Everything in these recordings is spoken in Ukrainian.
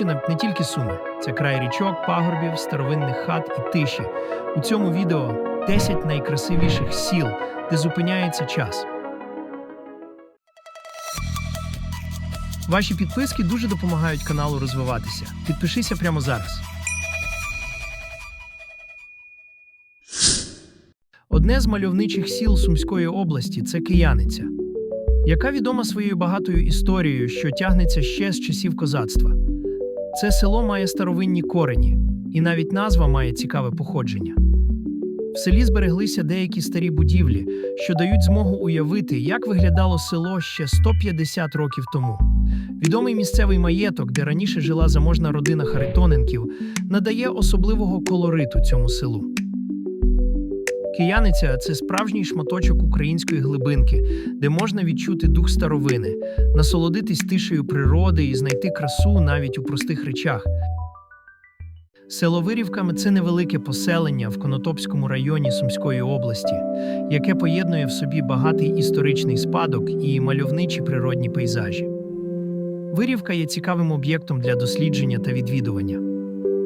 Сумщина не тільки суми, це край річок, пагорбів, старовинних хат і тиші. У цьому відео 10 найкрасивіших сіл, де зупиняється час. Ваші підписки дуже допомагають каналу розвиватися. Підпишися прямо зараз. Одне з мальовничих сіл Сумської області це Кияниця, яка відома своєю багатою історією, що тягнеться ще з часів козацтва. Це село має старовинні корені, і навіть назва має цікаве походження. В селі збереглися деякі старі будівлі, що дають змогу уявити, як виглядало село ще 150 років тому. Відомий місцевий маєток, де раніше жила заможна родина Харитоненків, надає особливого колориту цьому селу. Кияниця це справжній шматочок української глибинки, де можна відчути дух старовини, насолодитись тишею природи і знайти красу навіть у простих речах. Село Вирівка – це невелике поселення в Конотопському районі Сумської області, яке поєднує в собі багатий історичний спадок і мальовничі природні пейзажі. Вирівка є цікавим об'єктом для дослідження та відвідування.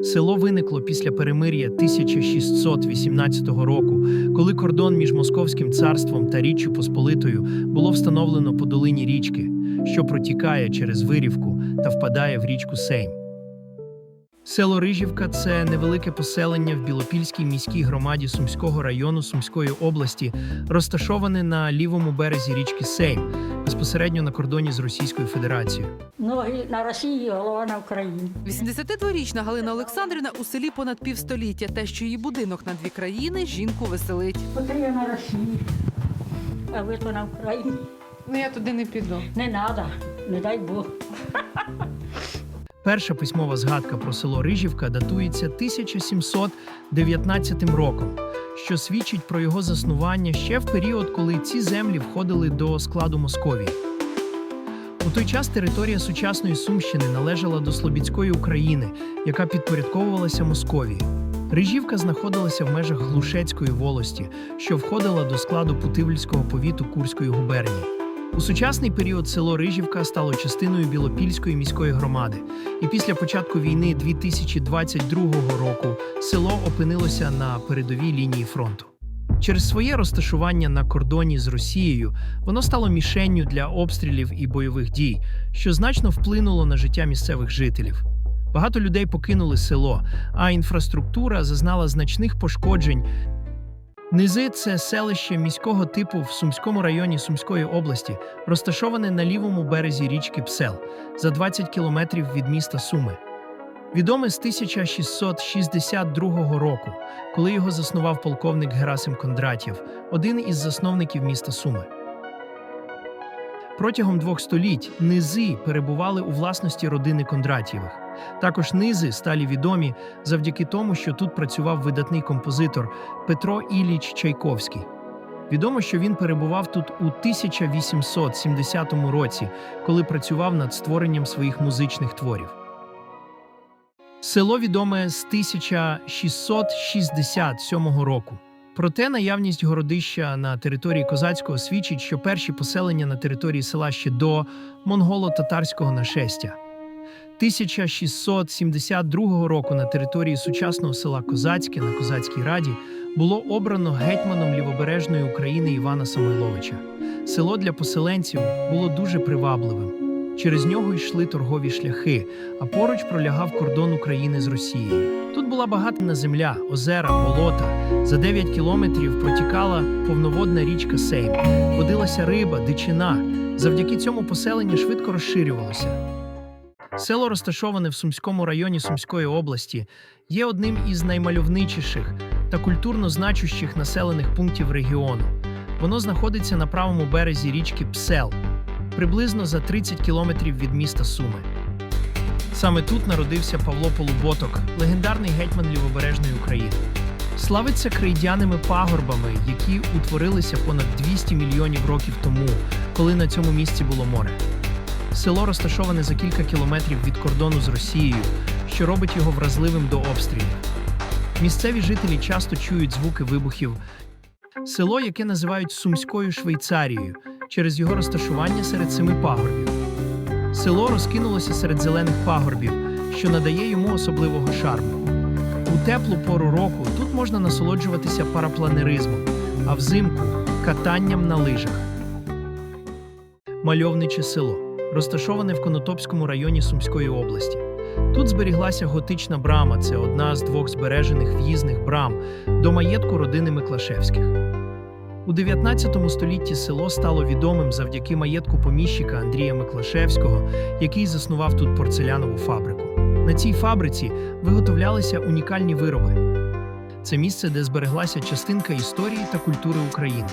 Село виникло після перемир'я 1618 року, коли кордон між Московським царством та Річчю Посполитою було встановлено по долині річки, що протікає через Вирівку та впадає в річку Сейм. Село Рижівка це невелике поселення в Білопільській міській громаді Сумського району Сумської області, розташоване на лівому березі річки Сейм, безпосередньо на кордоні з Російською Федерацією. Ноги на Росії, голова на Україні. 82-річна Галина Олександрівна у селі понад півстоліття. Те, що її будинок на дві країни, жінку веселить. Оце я на Росії, а ви то на Україні. Ну я туди не піду. Не треба, не дай Бог. Перша письмова згадка про село Рижівка датується 1719 роком, що свідчить про його заснування ще в період, коли ці землі входили до складу Московії. У той час територія сучасної Сумщини належала до Слобідської України, яка підпорядковувалася Московії. Рижівка знаходилася в межах Глушецької волості, що входила до складу Путивльського повіту Курської губернії. У сучасний період село Рижівка стало частиною Білопільської міської громади, і після початку війни 2022 року село опинилося на передовій лінії фронту. Через своє розташування на кордоні з Росією воно стало мішенню для обстрілів і бойових дій, що значно вплинуло на життя місцевих жителів. Багато людей покинули село, а інфраструктура зазнала значних пошкоджень. Низи це селище міського типу в Сумському районі Сумської області, розташоване на лівому березі річки Псел за 20 кілометрів від міста Суми. Відоме з 1662 року, коли його заснував полковник Герасим Кондратєв, один із засновників міста Суми. Протягом двох століть низи перебували у власності родини Кондратєвих. Також низи стали відомі завдяки тому, що тут працював видатний композитор Петро Іліч Чайковський. Відомо, що він перебував тут у 1870 році, коли працював над створенням своїх музичних творів. Село відоме з 1667 року. Проте наявність городища на території козацького свідчить, що перші поселення на території села ще до монголо-татарського нашестя. 1672 року на території сучасного села Козацьке на Козацькій раді було обрано гетьманом лівобережної України Івана Самойловича. Село для поселенців було дуже привабливим. Через нього йшли торгові шляхи, а поруч пролягав кордон України з Росією. Тут була багатна земля, озера, болота. За 9 кілометрів протікала повноводна річка Сейм. Водилася риба, дичина. Завдяки цьому поселення швидко розширювалося. Село, розташоване в Сумському районі Сумської області, є одним із наймальовничіших та культурно значущих населених пунктів регіону. Воно знаходиться на правому березі річки Псел, приблизно за 30 кілометрів від міста Суми. Саме тут народився Павло Полуботок, легендарний гетьман лівобережної України. Славиться крейдяними пагорбами, які утворилися понад 200 мільйонів років тому, коли на цьому місці було море. Село розташоване за кілька кілометрів від кордону з Росією, що робить його вразливим до обстрілів. Місцеві жителі часто чують звуки вибухів. Село, яке називають Сумською Швейцарією, через його розташування серед семи пагорбів. Село розкинулося серед зелених пагорбів, що надає йому особливого шарму. У теплу пору року тут можна насолоджуватися парапланеризмом, а взимку катанням на лижах. Мальовниче село, розташоване в Конотопському районі Сумської області. Тут зберіглася готична брама, це одна з двох збережених в'їзних брам до маєтку родини Миклашевських. У 19 столітті село стало відомим завдяки маєтку поміщика Андрія Миклашевського, який заснував тут порцелянову фабрику. На цій фабриці виготовлялися унікальні вироби. Це місце, де збереглася частинка історії та культури України.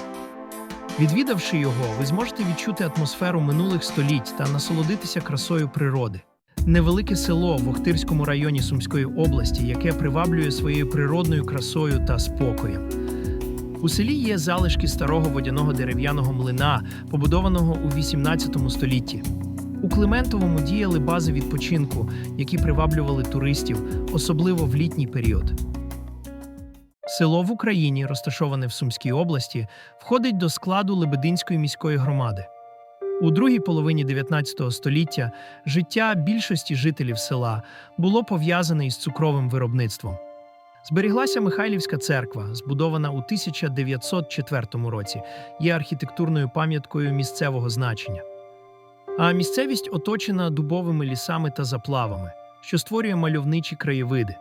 Відвідавши його, ви зможете відчути атмосферу минулих століть та насолодитися красою природи. Невелике село в Охтирському районі Сумської області, яке приваблює своєю природною красою та спокоєм. У селі є залишки старого водяного дерев'яного млина, побудованого у 18 столітті. У Климентовому діяли бази відпочинку, які приваблювали туристів, особливо в літній період. Село в Україні, розташоване в Сумській області, входить до складу Лебединської міської громади. У другій половині 19 століття життя більшості жителів села було пов'язане із цукровим виробництвом. Зберіглася Михайлівська церква, збудована у 1904 році, є архітектурною пам'яткою місцевого значення. А місцевість оточена дубовими лісами та заплавами, що створює мальовничі краєвиди.